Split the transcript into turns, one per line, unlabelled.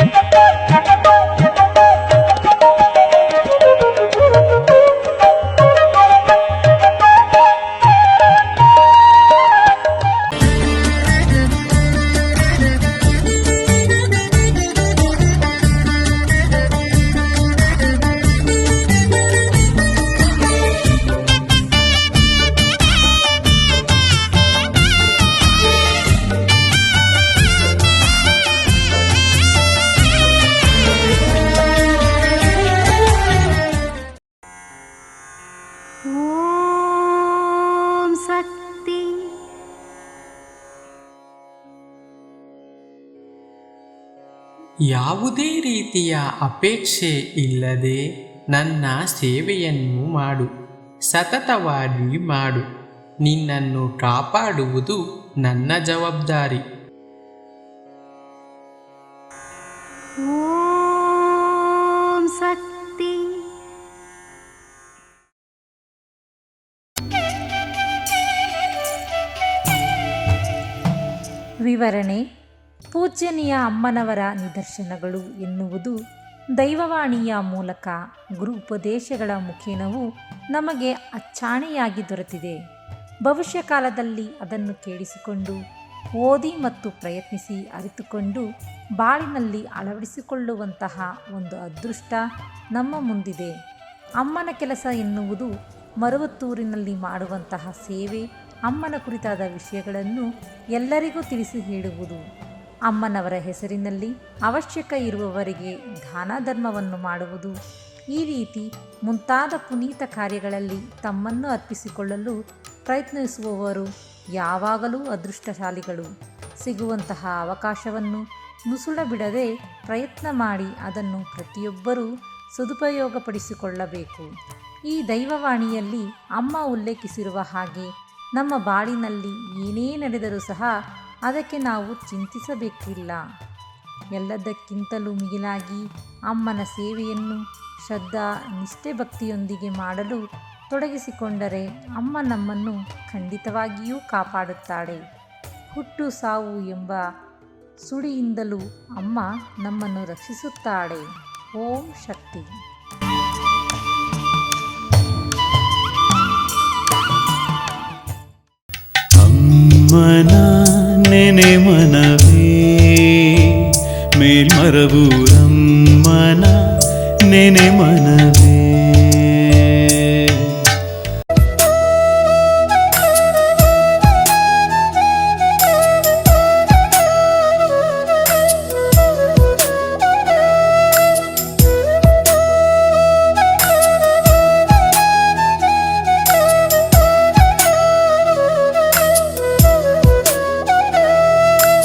Thank you.
ಯಾವುದೇ ರೀತಿಯ ಅಪೇಕ್ಷೆ ಇಲ್ಲದೆ ನನ್ನ ಸೇವೆಯನ್ನು ಮಾಡು ಸತತವಾಗಿ ಮಾಡು. ನಿನ್ನನ್ನು ಕಾಪಾಡುವುದು ನನ್ನ ಜವಾಬ್ದಾರಿ.
ಓ
ವಿವರಣೆ ಪೂಜ್ಯನೀಯ ಅಮ್ಮನವರ ನಿದರ್ಶನಗಳು ಎನ್ನುವುದು ದೈವವಾಣಿಯ ಮೂಲಕ ಗುರು ಉಪದೇಶಗಳ ಮುಖೇನವು ನಮಗೆ ಅಚ್ಚಾಣೆಯಾಗಿ ದೊರೆತಿದೆ. ಭವಿಷ್ಯ ಕಾಲದಲ್ಲಿ ಅದನ್ನು ಕೇಳಿಸಿಕೊಂಡು ಓದಿ ಮತ್ತು ಪ್ರಯತ್ನಿಸಿ ಅರಿತುಕೊಂಡು ಬಾಳಿನಲ್ಲಿ ಅಳವಡಿಸಿಕೊಳ್ಳುವಂತಹ ಒಂದು ಅದೃಷ್ಟ ನಮ್ಮ ಮುಂದಿದೆ. ಅಮ್ಮನ ಕೆಲಸ ಎನ್ನುವುದು ಮರುವತ್ತೂರಿನಲ್ಲಿ ಮಾಡುವಂತಹ ಸೇವೆ ಅಮ್ಮನ ಕುರಿತಾದ ವಿಷಯಗಳನ್ನು ಎಲ್ಲರಿಗೂ ತಿಳಿಸಿ ಹೇಳುವುದು. ಅಮ್ಮನವರ ಹೆಸರಿನಲ್ಲಿ ಅವಶ್ಯಕ ಇರುವವರಿಗೆ ದಾನ ಧರ್ಮವನ್ನು ಮಾಡುವುದು. ಈ ರೀತಿ ಮುಂತಾದ ಪುನೀತ ಕಾರ್ಯಗಳಲ್ಲಿ ತಮ್ಮನ್ನು ಅರ್ಪಿಸಿಕೊಳ್ಳಲು ಪ್ರಯತ್ನಿಸುವವರು ಯಾವಾಗಲೂ ಅದೃಷ್ಟಶಾಲಿಗಳು. ಸಿಗುವಂತಹ ಅವಕಾಶವನ್ನು ನುಸುಳ ಬಿಡದೆ ಪ್ರಯತ್ನ ಮಾಡಿ ಅದನ್ನು ಪ್ರತಿಯೊಬ್ಬರೂ ಸದುಪಯೋಗಪಡಿಸಿಕೊಳ್ಳಬೇಕು. ಈ ದೈವವಾಣಿಯಲ್ಲಿ ಅಮ್ಮ ಉಲ್ಲೇಖಿಸಿರುವ ಹಾಗೆ ನಮ್ಮ ಬಾಳಿನಲ್ಲಿ ಏನೇ ನಡೆದರೂ ಸಹ ಅದಕ್ಕೆ ನಾವು ಚಿಂತಿಸಬೇಕಿಲ್ಲ. ಎಲ್ಲದಕ್ಕಿಂತಲೂ ಮಿಗಿಲಾಗಿ ಅಮ್ಮನ ಸೇವೆಯನ್ನು ಶ್ರದ್ಧಾ, ನಿಷ್ಠೆ ಭಕ್ತಿಯೊಂದಿಗೆ ಮಾಡಲು ತೊಡಗಿಸಿಕೊಂಡರೆ ಅಮ್ಮ ನಮ್ಮನ್ನು ಖಂಡಿತವಾಗಿಯೂ ಕಾಪಾಡುತ್ತಾಳೆ. ಹುಟ್ಟು ಸಾವು ಎಂಬ ಸುಳಿಯಿಂದಲೂ ಅಮ್ಮ ನಮ್ಮನ್ನು ರಕ್ಷಿಸುತ್ತಾಳೆ. ಓಂ ಶಕ್ತಿ.
നെനെ മനവേ മേൽമറവൂരം മന നെനെ മന